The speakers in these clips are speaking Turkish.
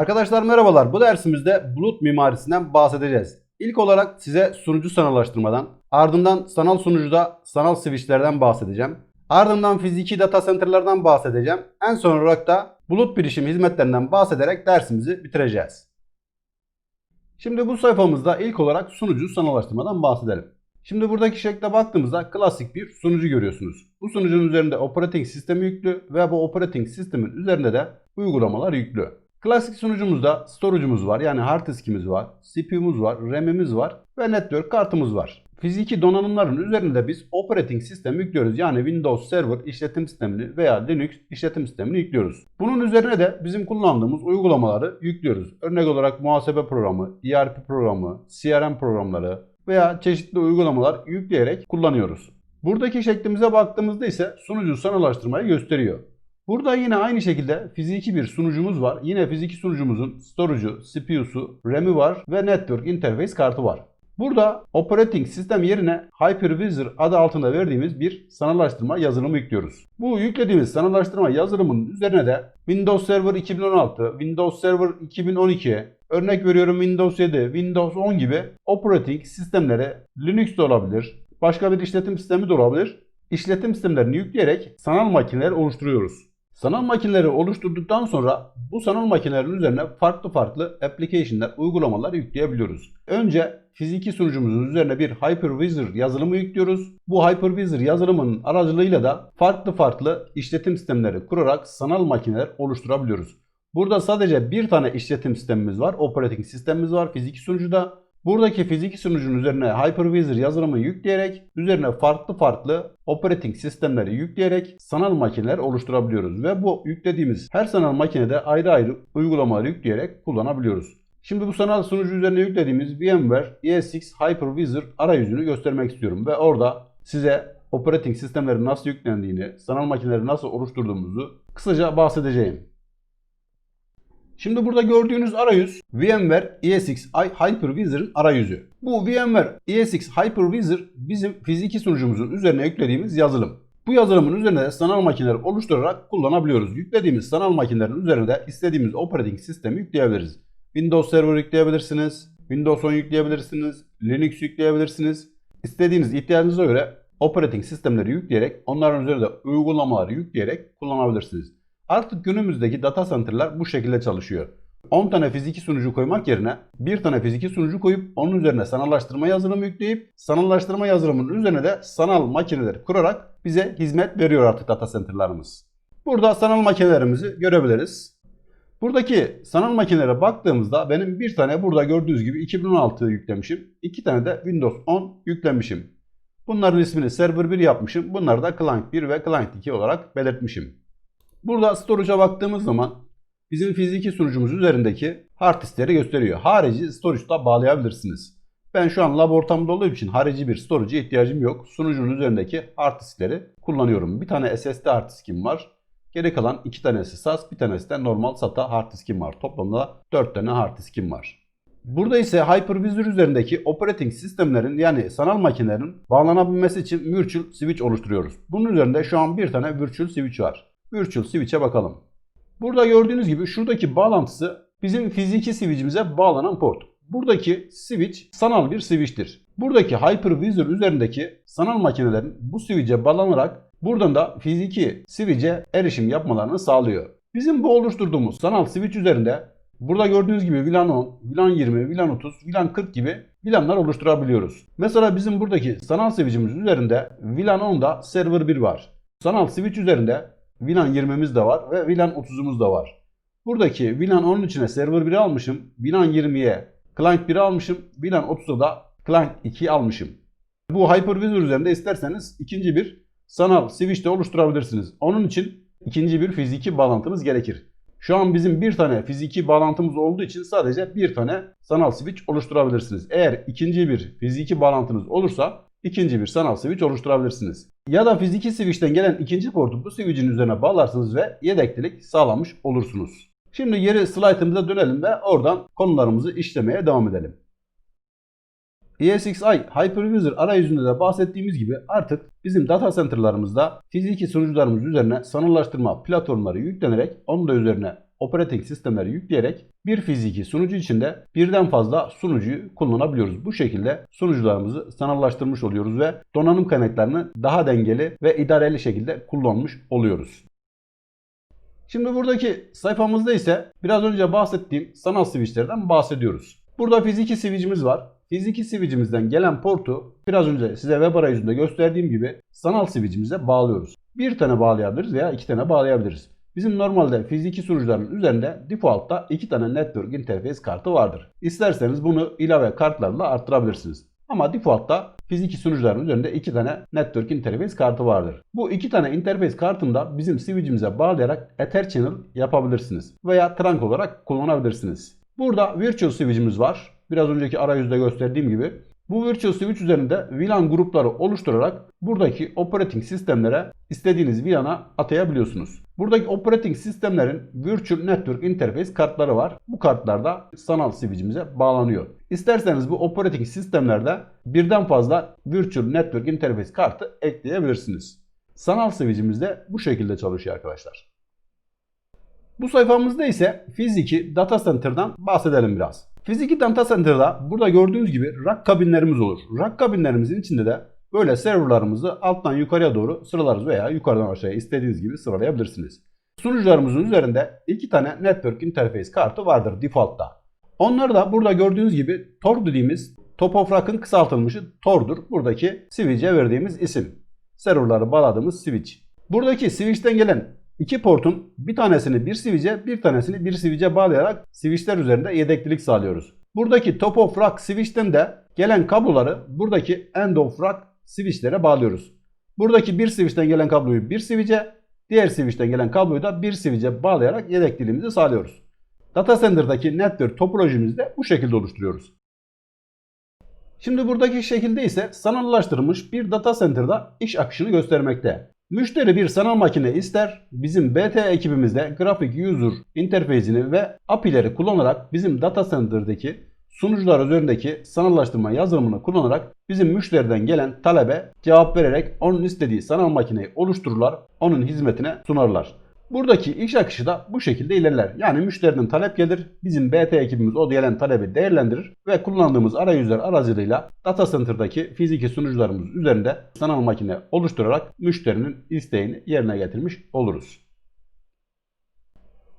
Arkadaşlar merhabalar. Bu dersimizde bulut mimarisinden bahsedeceğiz. İlk olarak size sunucu sanallaştırmadan, ardından sanal sunucuda sanal switchlerden bahsedeceğim. Ardından fiziki data center'lardan bahsedeceğim. En son olarak da bulut bilişim hizmetlerinden bahsederek dersimizi bitireceğiz. Şimdi bu sayfamızda ilk olarak sunucu sanallaştırmadan bahsedelim. Şimdi buradaki şekle baktığımızda klasik bir sunucu görüyorsunuz. Bu sunucunun üzerinde operating sistemi yüklü ve bu operating sistemin üzerinde de uygulamalar yüklü. Klasik sunucumuzda storage'umuz var yani hard diskimiz var, CPU'muz var, RAM'imiz var ve network kartımız var. Fiziki donanımların üzerinde biz operating sistemi yüklüyoruz. Yani Windows Server işletim sistemini veya Linux işletim sistemini yüklüyoruz. Bunun üzerine de bizim kullandığımız uygulamaları yüklüyoruz. Örnek olarak muhasebe programı, ERP programı, CRM programları veya çeşitli uygulamalar yükleyerek kullanıyoruz. Buradaki şeklimize baktığımızda ise sunucu sanalaştırmayı gösteriyor. Burada yine aynı şekilde fiziki bir sunucumuz var. Yine fiziki sunucumuzun storage'u, CPU'su, RAM'i var ve network interface kartı var. Burada operating sistem yerine Hypervisor adı altında verdiğimiz bir sanallaştırma yazılımı yüklüyoruz. Bu yüklediğimiz sanallaştırma yazılımının üzerine de Windows Server 2016, Windows Server 2012, örnek veriyorum Windows 7, Windows 10 gibi operating sistemleri Linux de olabilir, başka bir işletim sistemi de olabilir. İşletim sistemlerini yükleyerek sanal makineler oluşturuyoruz. Sanal makineleri oluşturduktan sonra bu sanal makinelerin üzerine farklı farklı application'lar, uygulamalar yükleyebiliyoruz. Önce fiziki sunucumuzun üzerine bir Hypervisor yazılımı yüklüyoruz. Bu Hypervisor yazılımının aracılığıyla da farklı farklı işletim sistemleri kurarak sanal makineler oluşturabiliyoruz. Burada sadece bir tane işletim sistemimiz var, operating sistemimiz var fiziki sunucuda. Buradaki fiziki sunucunun üzerine Hypervisor yazılımı yükleyerek üzerine farklı farklı operating sistemleri yükleyerek sanal makineler oluşturabiliyoruz. Ve bu yüklediğimiz her sanal makinede ayrı ayrı uygulamaları yükleyerek kullanabiliyoruz. Şimdi bu sanal sunucu üzerine yüklediğimiz VMware ESX Hypervisor arayüzünü göstermek istiyorum. Ve orada size operating sistemlerin nasıl yüklendiğini, sanal makineleri nasıl oluşturduğumuzu kısaca bahsedeceğim. Şimdi burada gördüğünüz arayüz VMware ESX Hypervisor'ın arayüzü. Bu VMware ESX Hypervisor bizim fiziki sunucumuzun üzerine yüklediğimiz yazılım. Bu yazılımın üzerine sanal makineler oluşturarak kullanabiliyoruz. Yüklediğimiz sanal makinelerin üzerine de istediğimiz operating sistemi yükleyebiliriz. Windows Server yükleyebilirsiniz, Windows 10 yükleyebilirsiniz, Linux yükleyebilirsiniz. İstediğiniz ihtiyacınıza göre operating sistemleri yükleyerek onların üzerine de uygulamaları yükleyerek kullanabilirsiniz. Artık günümüzdeki data center'lar bu şekilde çalışıyor. 10 tane fiziki sunucu koymak yerine bir tane fiziki sunucu koyup onun üzerine sanallaştırma yazılımı yükleyip sanallaştırma yazılımının üzerine de sanal makineleri kurarak bize hizmet veriyor artık data center'larımız. Burada sanal makinelerimizi görebiliriz. Buradaki sanal makinelere baktığımızda benim bir tane burada gördüğünüz gibi 2016 yüklemişim. iki tane de Windows 10 yüklemişim. Bunların ismini Server 1 yapmışım. Bunları da Client 1 ve Client 2 olarak belirtmişim. Burada storage'a baktığımız zaman bizim fiziki sunucumuz üzerindeki hard diskleri gösteriyor. Harici storage'da bağlayabilirsiniz. Ben şu an lab ortamında olduğum için harici bir storage'e ihtiyacım yok. Sunucunun üzerindeki hard diskleri kullanıyorum. Bir tane SSD hard diskim var. Geri kalan iki tanesi SAS, bir tanesi de normal SATA hard diskim var. Toplamda 4 tane hard diskim var. Burada ise Hypervisor üzerindeki operating sistemlerin yani sanal makinelerin bağlanabilmesi için virtual switch oluşturuyoruz. Bunun üzerinde şu an bir tane virtual switch var. Virtual Switch'e bakalım. Burada gördüğünüz gibi şuradaki bağlantısı bizim fiziki switch'imize bağlanan port. Buradaki switch sanal bir switch'tir. Buradaki Hypervisor üzerindeki sanal makinelerin bu switch'e bağlanarak buradan da fiziki switch'e erişim yapmalarını sağlıyor. Bizim bu oluşturduğumuz sanal switch üzerinde burada gördüğünüz gibi VLAN 10, VLAN 20, VLAN 30, VLAN 40 gibi VLAN'lar oluşturabiliyoruz. Mesela bizim buradaki sanal switch'imiz üzerinde VLAN 10'da server 1 var. Sanal switch üzerinde VLAN 20'miz de var ve VLAN 30'umuz da var. Buradaki VLAN 10'un içine server 1'i almışım. VLAN 20'ye client 1'i almışım. VLAN 30'a da client 2'yi almışım. Bu Hypervisor üzerinde isterseniz ikinci bir sanal switch de oluşturabilirsiniz. Onun için ikinci bir fiziki bağlantınız gerekir. Şu an bizim bir tane fiziki bağlantımız olduğu için sadece bir tane sanal switch oluşturabilirsiniz. Eğer ikinci bir fiziki bağlantınız olursa ikinci bir sanal switch oluşturabilirsiniz. Ya da fiziki switch'ten gelen ikinci portu bu switch'in üzerine bağlarsınız ve yedeklilik sağlamış olursunuz. Şimdi geri slaytımıza dönelim ve oradan konularımızı işlemeye devam edelim. ESXi Hypervisor arayüzünde de bahsettiğimiz gibi artık bizim data center'larımızda fiziki sunucularımız üzerine sanallaştırma platformları yüklenerek onun da üzerine operating sistemleri yükleyerek bir fiziki sunucu içinde birden fazla sunucuyu kullanabiliyoruz. Bu şekilde sunucularımızı sanallaştırmış oluyoruz ve donanım kaynaklarını daha dengeli ve idareli şekilde kullanmış oluyoruz. Şimdi buradaki sayfamızda ise biraz önce bahsettiğim sanal switchlerden bahsediyoruz. Burada fiziki switch'imiz var. Fiziki switch'imizden gelen portu biraz önce size web arayüzünde gösterdiğim gibi sanal switch'imize bağlıyoruz. Bir tane bağlayabiliriz veya iki tane bağlayabiliriz. Bizim normalde fiziki sunucuların üzerinde default'ta iki tane network interface kartı vardır. İsterseniz bunu ilave kartlarla arttırabilirsiniz. Ama default'ta fiziki sunucuların üzerinde iki tane network interface kartı vardır. Bu iki tane interface kartında bizim switch'imize bağlayarak Ether channel yapabilirsiniz. Veya trunk olarak kullanabilirsiniz. Burada virtual switch'imiz var. Biraz önceki arayüzde gösterdiğim gibi. Bu virtual switch üzerinde VLAN grupları oluşturarak buradaki operating sistemlere istediğiniz VLAN'a atayabiliyorsunuz. Buradaki operating sistemlerin Virtual Network Interface kartları var. Bu kartlar da sanal switch'imize bağlanıyor. İsterseniz bu operating sistemlerde birden fazla Virtual Network Interface kartı ekleyebilirsiniz. Sanal switch'imiz de bu şekilde çalışıyor arkadaşlar. Bu sayfamızda ise fiziki data center'dan bahsedelim biraz. Fiziki data center'da burada gördüğünüz gibi rack kabinlerimiz olur. Rack kabinlerimizin içinde de böyle serverlarımızı alttan yukarıya doğru sıralarız veya yukarıdan aşağıya istediğiniz gibi sıralayabilirsiniz. Sunucularımızın üzerinde iki tane network interface kartı vardır default'ta. Onlar da burada gördüğünüz gibi Tor dediğimiz Top of Rack'ın kısaltılmışı Tor'dur. Buradaki switch'e verdiğimiz isim. Serverları bağladığımız switch. Buradaki switch'ten gelen İki portun bir tanesini bir switch'e bir tanesini bir switch'e bağlayarak switch'ler üzerinde yedeklilik sağlıyoruz. Buradaki top of rack switch'ten de gelen kabloları buradaki end of rack switch'lere bağlıyoruz. Buradaki bir switch'ten gelen kabloyu bir switch'e, diğer switch'ten gelen kabloyu da bir switch'e bağlayarak yedekliliğimizi sağlıyoruz. Data Center'daki network topolojimizi de bu şekilde oluşturuyoruz. Şimdi buradaki şekilde ise sanallaştırılmış bir data center'da iş akışını göstermekte. Müşteri bir sanal makine ister. Bizim BT ekibimizde grafik user interface'ini ve API'leri kullanarak bizim data center'daki sunucular üzerindeki sanallaştırma yazılımını kullanarak bizim müşteriden gelen talebe cevap vererek onun istediği sanal makineyi oluştururlar, onun hizmetine sunarlar. Buradaki iş akışı da bu şekilde ilerler. Yani müşterinin talep gelir, bizim BT ekibimiz o gelen talebi değerlendirir ve kullandığımız arayüzler aracılığıyla data center'daki fiziki sunucularımız üzerinde sanal makine oluşturarak müşterinin isteğini yerine getirmiş oluruz.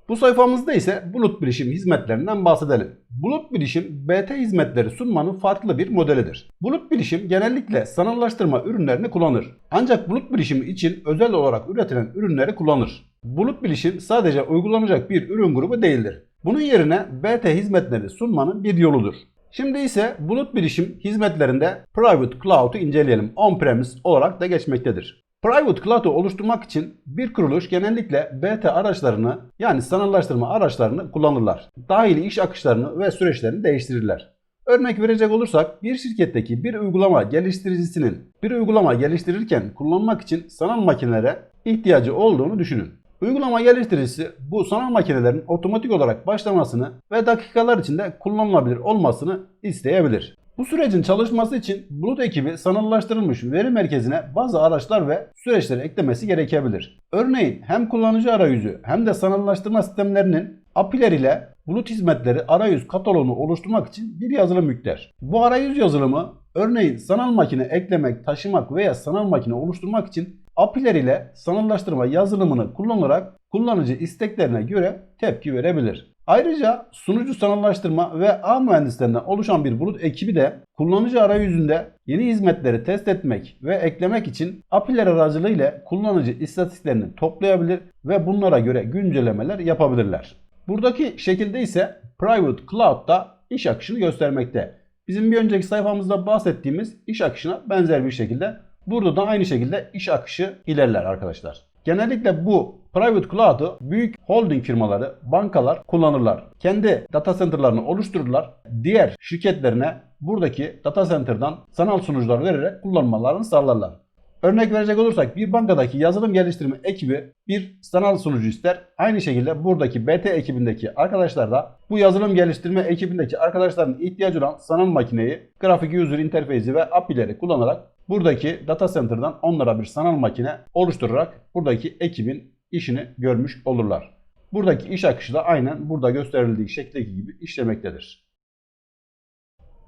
Bu sayfamızda ise bulut bilişim hizmetlerinden bahsedelim. Bulut bilişim BT hizmetleri sunmanın farklı bir modelidir. Bulut bilişim genellikle sanallaştırma ürünlerini kullanır. Ancak bulut bilişimi için özel olarak üretilen ürünleri kullanır. Bulut bilişim sadece uygulanacak bir ürün grubu değildir. Bunun yerine BT hizmetleri sunmanın bir yoludur. Şimdi ise bulut bilişim hizmetlerinde Private Cloud'u inceleyelim. On-premise olarak da geçmektedir. Private Cloud'u oluşturmak için bir kuruluş genellikle BT araçlarını yani sanallaştırma araçlarını kullanırlar. Dahili iş akışlarını ve süreçlerini değiştirirler. Örnek verecek olursak bir şirketteki bir uygulama geliştiricisinin bir uygulama geliştirirken kullanmak için sanal makinelere ihtiyacı olduğunu düşünün. Uygulama geliştiricisi bu sanal makinelerin otomatik olarak başlamasını ve dakikalar içinde kullanılabilir olmasını isteyebilir. Bu sürecin çalışması için Bulut ekibi sanallaştırılmış veri merkezine bazı araçlar ve süreçleri eklemesi gerekebilir. Örneğin hem kullanıcı arayüzü hem de sanallaştırma sistemlerinin API'ler ile bulut hizmetleri arayüz kataloğunu oluşturmak için bir yazılım yükler. Bu arayüz yazılımı örneğin sanal makine eklemek, taşımak veya sanal makine oluşturmak için API'ler ile sanallaştırma yazılımını kullanarak kullanıcı isteklerine göre tepki verebilir. Ayrıca sunucu sanallaştırma ve ağ mühendislerinden oluşan bir bulut ekibi de kullanıcı arayüzünde yeni hizmetleri test etmek ve eklemek için API'ler aracılığıyla kullanıcı istatistiklerini toplayabilir ve bunlara göre güncellemeler yapabilirler. Buradaki şekilde ise Private Cloud'da iş akışını göstermekte. Bizim bir önceki sayfamızda bahsettiğimiz iş akışına benzer bir şekilde burada da aynı şekilde iş akışı ilerler arkadaşlar. Genellikle bu private cloud'u büyük holding firmaları, bankalar kullanırlar. Kendi data center'larını oluştururlar. Diğer şirketlerine buradaki data center'dan sanal sunucular vererek kullanmalarını sağlarlar. Örnek verecek olursak bir bankadaki yazılım geliştirme ekibi bir sanal sunucu ister. Aynı şekilde buradaki BT ekibindeki arkadaşlar da bu yazılım geliştirme ekibindeki arkadaşların ihtiyacı olan sanal makineyi, grafik user interface'i ve API'leri kullanarak buradaki data center'dan onlara bir sanal makine oluşturarak buradaki ekibin işini görmüş olurlar. Buradaki iş akışı da aynen burada gösterildiği şekildeki gibi işlemektedir.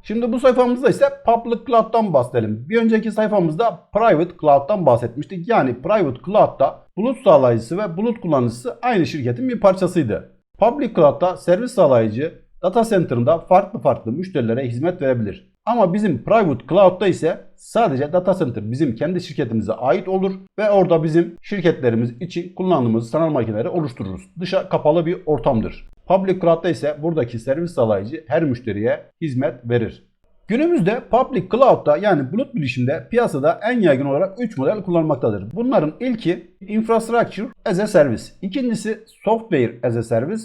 Şimdi bu sayfamızda ise Public Cloud'dan bahsedelim. Bir önceki sayfamızda Private Cloud'dan bahsetmiştik. Yani Private Cloud'da bulut sağlayıcısı ve bulut kullanıcısı aynı şirketin bir parçasıydı. Public Cloud'da servis sağlayıcı data center'ında farklı farklı müşterilere hizmet verebilir. Ama bizim Private Cloud'da ise sadece data center bizim kendi şirketimize ait olur ve orada bizim şirketlerimiz için kullandığımız sanal makineleri oluştururuz. Dışa kapalı bir ortamdır. Public Cloud'da ise buradaki servis sağlayıcı her müşteriye hizmet verir. Günümüzde Public Cloud'da yani bulut bilişimde piyasada en yaygın olarak 3 model kullanılmaktadır. Bunların ilki Infrastructure as a Service, ikincisi Software as a Service,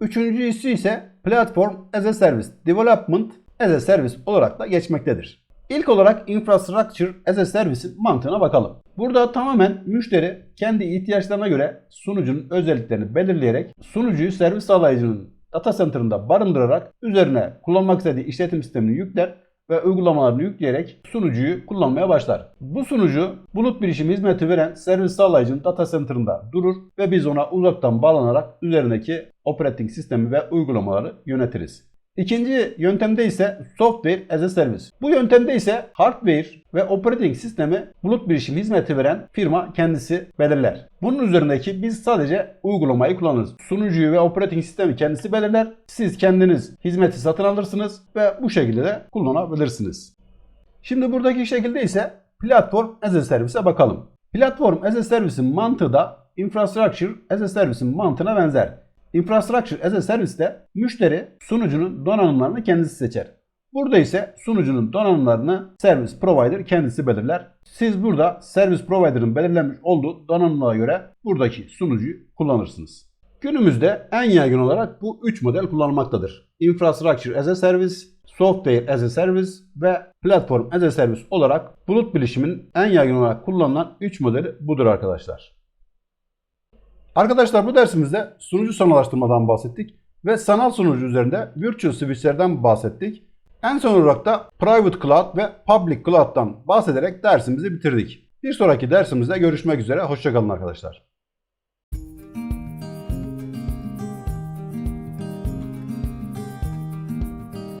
üçüncüsü ise Platform as a Service, Development as a Service olarak da geçmektedir. İlk olarak Infrastructure as a Service'in mantığına bakalım. Burada tamamen müşteri kendi ihtiyaçlarına göre sunucunun özelliklerini belirleyerek sunucuyu servis sağlayıcının data center'ında barındırarak üzerine kullanmak istediği işletim sistemini yükler ve uygulamalarını yükleyerek sunucuyu kullanmaya başlar. Bu sunucu bulut bilişim hizmeti veren servis sağlayıcının data center'ında durur ve biz ona uzaktan bağlanarak üzerindeki operating sistemi ve uygulamaları yönetiriz. İkinci yöntemde ise Software as a Service. Bu yöntemde ise hardware ve operating sistemi bulut bilişim hizmeti veren firma kendisi belirler. Bunun üzerindeki biz sadece uygulamayı kullanırız. Sunucuyu ve operating sistemi kendisi belirler. Siz kendiniz hizmeti satın alırsınız ve bu şekilde de kullanabilirsiniz. Şimdi buradaki şekilde ise Platform as a Service'e bakalım. Platform as a Service'in mantığı da Infrastructure as a Service'in mantığına benzer. Infrastructure as a Service'te müşteri sunucunun donanımlarını kendisi seçer. Burada ise sunucunun donanımlarını Service Provider kendisi belirler. Siz burada Service Provider'ın belirlenmiş olduğu donanımlara göre buradaki sunucuyu kullanırsınız. Günümüzde en yaygın olarak bu 3 model kullanılmaktadır. Infrastructure as a Service, Software as a Service ve Platform as a Service olarak bulut bilişimin en yaygın olarak kullanılan 3 modeli budur arkadaşlar. Arkadaşlar bu dersimizde sunucu sanalaştırmadan bahsettik ve sanal sunucu üzerinde virtual switchlerden bahsettik. En son olarak da private cloud ve public cloud'dan bahsederek dersimizi bitirdik. Bir sonraki dersimizde görüşmek üzere. Hoşçakalın arkadaşlar.